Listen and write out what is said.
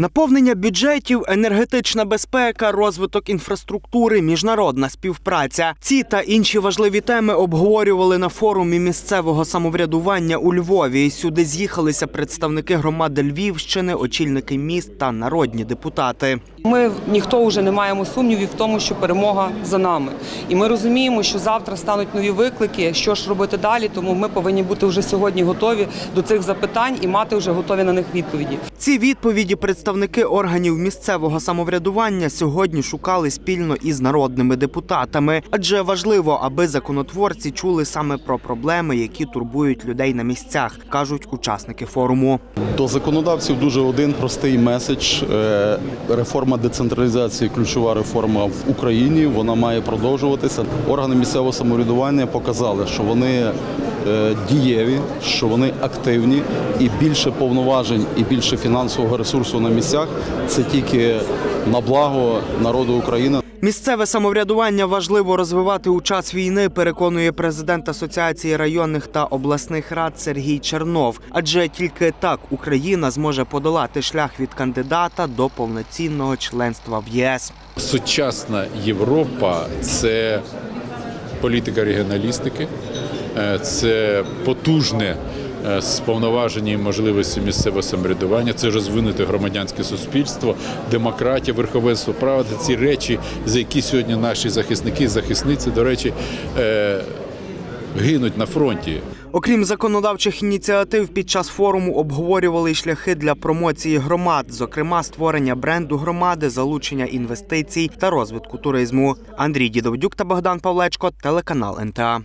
Наповнення бюджетів, енергетична безпека, розвиток інфраструктури, міжнародна співпраця. Ці та інші важливі теми обговорювали на форумі місцевого самоврядування у Львові. Сюди з'їхалися представники громади Львівщини, очільники міст та народні депутати. Ми ніхто вже не маємо сумнівів в тому, що перемога за нами. І ми розуміємо, що завтра стануть нові виклики. Що ж робити далі? Тому ми повинні бути вже сьогодні готові до цих запитань і мати вже готові на них відповіді. Ці відповіді представники органів місцевого самоврядування сьогодні шукали спільно із народними депутатами, адже важливо, аби законотворці чули саме про проблеми, які турбують людей на місцях, кажуть учасники форуму. До законодавців дуже один простий меседж. Е, Реформа децентралізації ключова реформа в Україні. Вона має продовжуватися. Органи місцевого самоврядування показали, що вони е, дієві, що вони активні, і більше повноважень, і більше фінансового ресурсу на місцях це тільки на благо народу України. Місцеве самоврядування важливо розвивати у час війни, переконує президент Асоціації районних та обласних рад Сергій Чернов. Адже тільки так Україна зможе подолати шлях від кандидата до повноцінного членства в ЄС. Сучасна Європа це політика регіоналістики, е, це потужне е, сповноваження і можливості місцевого самоврядування, це розвинуте громадянське суспільство, демократія, верховенство права. Це ці речі, за які сьогодні наші захисники захисниці, до речі, е, гинуть на фронті. Окрім законодавчих ініціатив, під час форуму обговорювали й шляхи для промоції громад, зокрема створення бренду громади, залучення інвестицій та розвитку туризму. Андрій Дідовдюк та Богдан Павлечко, телеканал НТА.